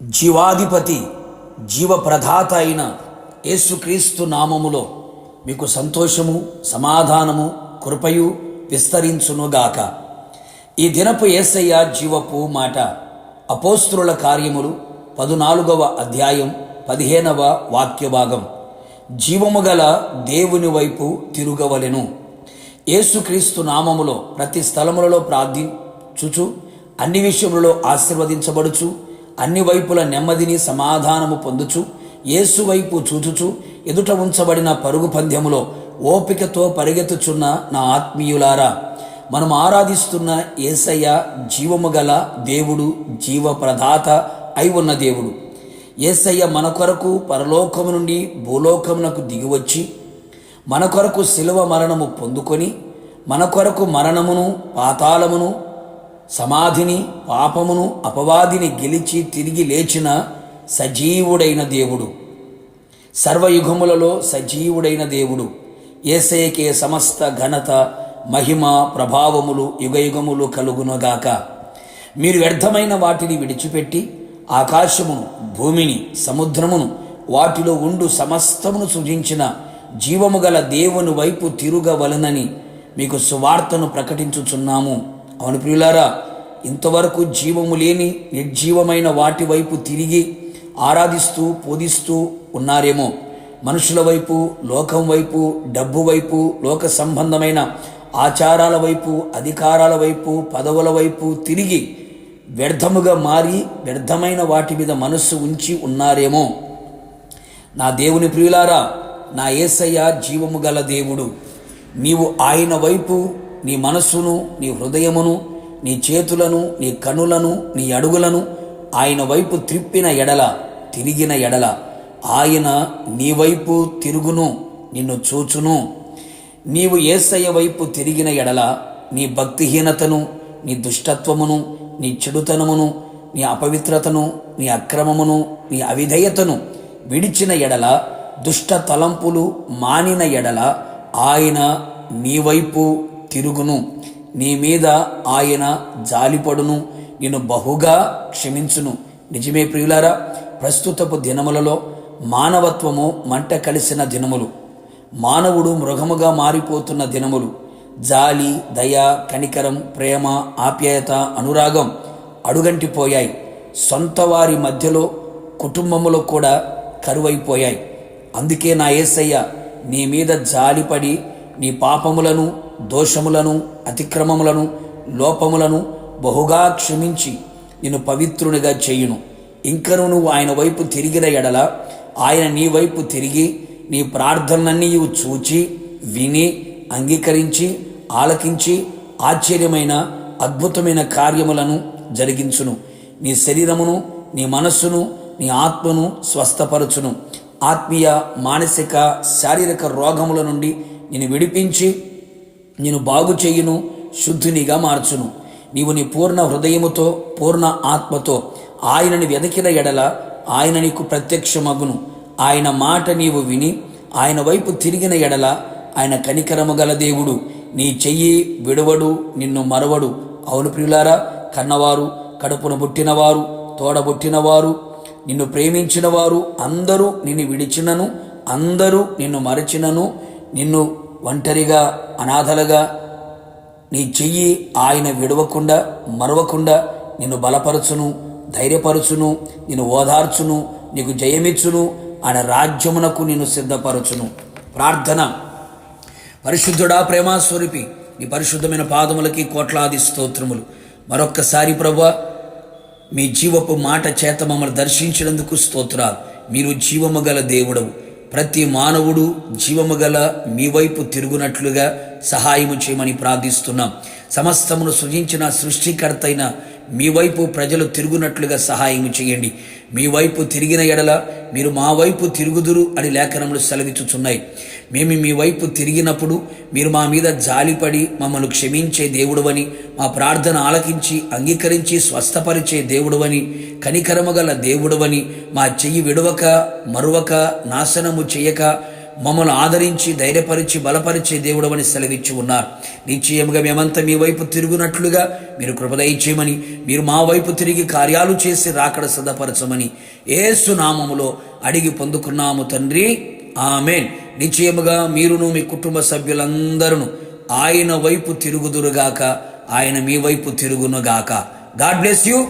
జీవాధిపతి జీవప్రదాత అయిన యేసుక్రీస్తు నామములో మీకు సంతోషము సమాధానము కృపయు విస్తరించునుగాక. ఈ దినపు యేసయ్య జీవపు మాట అపోస్త్రుల కార్యములు పదునాలుగవ అధ్యాయం పదిహేనవ వాక్య భాగం జీవము గల దేవుని వైపు తిరుగవలెను. యేసుక్రీస్తు నామములో ప్రతి స్థలములలో ప్రార్థించుచు అన్ని విషయములలో ఆశీర్వదించబడుచు అన్ని వైపుల నెమ్మదిని సమాధానము పొందుచు యేసు వైపు చూచుచు ఎదుట ఉంచబడిన పరుగు పంద్యములో ఓపికతో పరిగెత్తుచున్న నా ఆత్మీయులారా మనం ఆరాధిస్తున్న ఏసయ్య జీవము గల దేవుడు జీవ ప్రదాత అయి ఉన్న దేవుడు. ఏసయ్య మన కొరకు పరలోకము నుండి భూలోకమునకు దిగివచ్చి మన కొరకు శిలువ మరణము పొందుకొని మన కొరకు మరణమును పాతాళమును సమాధిని పాపమును అపవాదిని గెలిచి తిరిగి లేచిన సజీవుడైన దేవుడు. సర్వయుగములలో సజీవుడైన దేవుడు. ఏసేకే సమస్త ఘనత మహిమ ప్రభావములు యుగయుగములు కలుగునగాక. మీరు వ్యర్థమైన వాటిని విడిచిపెట్టి ఆకాశమును భూమిని సముద్రమును వాటిలో ఉండు సమస్తమును సృజించిన జీవము గల దేవుని వైపు తిరుగవలనని మీకు సువార్తను ప్రకటించుచున్నాము. అవును ప్రియులారా ఇంతవరకు జీవము లేని నిర్జీవమైన వాటి వైపు తిరిగి ఆరాధిస్తూ పూజిస్తూ ఉన్నారేమో. మనుషుల వైపు లోకం వైపు డబ్బు వైపు లోక సంబంధమైన ఆచారాల వైపు అధికారాల వైపు పదవుల వైపు తిరిగి వ్యర్థముగా మారి వ్యర్థమైన వాటి మీద మనస్సు ఉంచి ఉన్నారేమో. నా దేవుని ప్రియులారా నా ఏసయ్య జీవము గల దేవుడు. నీవు ఆయన వైపు నీ మనస్సును నీ హృదయమును నీ చేతులను నీ కనులను నీ అడుగులను ఆయన వైపు త్రిప్పిన ఎడల తిరిగిన ఎడల. ఆయన నీ వైపు తిరుగును నిన్ను చూచును. నీవు ఏసయ్య వైపు తిరిగిన ఎడల నీ భక్తిహీనతను నీ దుష్టత్వమును నీ చెడుతనమును నీ అపవిత్రతను నీ అక్రమమును నీ అవిధేయతను విడిచిన ఎడల దుష్ట తలంపులు మానిన ఎడల ఆయన నీ వైపు తిరుగును. నీ మీద ఆయన జాలిపడును. నిన్ను బహుగా క్షమించును. నిజమే ప్రియులారా ప్రస్తుతపు దినములలో మానవత్వము మంట కలిసిన దినములు. మానవుడు మృగముగా మారిపోతున్న దినములు. జాలి దయ కనికరం ప్రేమ ఆప్యాయత అనురాగం అడుగంటిపోయాయి. సొంత వారి మధ్యలో కుటుంబములో కూడా కరువైపోయాయి. అందుకే నా ఏసయ్య నీ మీద జాలిపడి నీ పాపములను దోషములను అతిక్రమములను లోపములను బహుగా క్షమించి నిన్ను పవిత్రునిగా చేయును. ఇంకను నువ్వు ఆయన వైపు తిరిగిన ఎడల ఆయన నీ వైపు తిరిగి నీ ప్రార్థనలన్నీ చూచి విని అంగీకరించి ఆలకించి ఆశ్చర్యమైన అద్భుతమైన కార్యములను జరిగించును. నీ శరీరమును నీ మనస్సును నీ ఆత్మను స్వస్థపరచును. ఆత్మీయ మానసిక శారీరక రోగముల నుండి నేను విడిపించి నేను బాగు చేయును శుద్ధినిగా మార్చును. నీవు నీ పూర్ణ హృదయముతో పూర్ణ ఆత్మతో ఆయనని వెదకిన ఎడల ఆయన నీకు ప్రత్యక్షమగును. ఆయన మాట నీవు విని ఆయన వైపు తిరిగిన ఎడల ఆయన కనికరము గల దేవుడు. నీ చెయ్యి విడవడు నిన్ను మరవడు. అవును ప్రియులారా కన్నవారు కడుపున పుట్టినవారు తోడబుట్టినవారు నిన్ను ప్రేమించినవారు అందరూ నిన్ను విడిచినను అందరూ నిన్ను మరచినను. నిన్ను ఒంటరిగా అనాథలుగా నీ చెయ్యి ఆయన విడవకుండా మరవకుండా నిన్ను బలపరచును ధైర్యపరచును నిన్ను ఓదార్చును నీకు జయమిచ్చును ఆయన రాజ్యమునకు నిన్ను సిద్ధపరచును. ప్రార్థన. పరిశుద్ధుడా ప్రేమాస్వరూపి నీ పరిశుద్ధమైన పాదములకి కోట్లాది స్తోత్రములు. మరొక్కసారి ప్రభా మీ జీవపు మాట చేత మమ్మల్ని దర్శించినందుకు స్తోత్రాలు. మీరు జీవము గల దేవుడవు. ప్రతి మానవుడు జీవము గల మీ వైపు తిరుగునట్లుగా సహాయము చేయమని ప్రార్థిస్తున్నాం. సమస్తమును సృజించిన సృష్టికర్త అయిన మీ వైపు ప్రజలు తిరుగునట్లుగా సహాయం చేయండి. మీ వైపు తిరిగిన ఎడల మీరు మా వైపు తిరుగుదురు అని లేఖనములు సెలవిచ్చుచున్నాయి. మేము మీ వైపు తిరిగినప్పుడు మీరు మా మీద జాలిపడి మమ్మల్ని క్షమించే దేవుడువని మా ప్రార్థన ఆలకించి అంగీకరించి స్వస్థపరిచే దేవుడువని కనికరము గల దేవుడువని మా చెయ్యి విడవక మరువక నాశనము చేయక మమ్మల్ని ఆదరించి ధైర్యపరిచి బలపరిచే దేవుడు అని సెలవిచ్చి ఉన్నారు. నిశ్చయముగా మేమంతా మీ వైపు తిరుగునట్లుగా మీరు కృపదయించేయమని మీరు మా వైపు తిరిగి కార్యాలు చేసి రాకడ సిద్ధపరచమని ఏసు నామములో అడిగి పొందుకున్నాము తండ్రి. ఆమెన్. నిశ్చయముగా మీరును మీ కుటుంబ సభ్యులందరూ ఆయన వైపు తిరుగుదురుగాక ఆయన మీ వైపు తిరుగునుగాక. God bless you.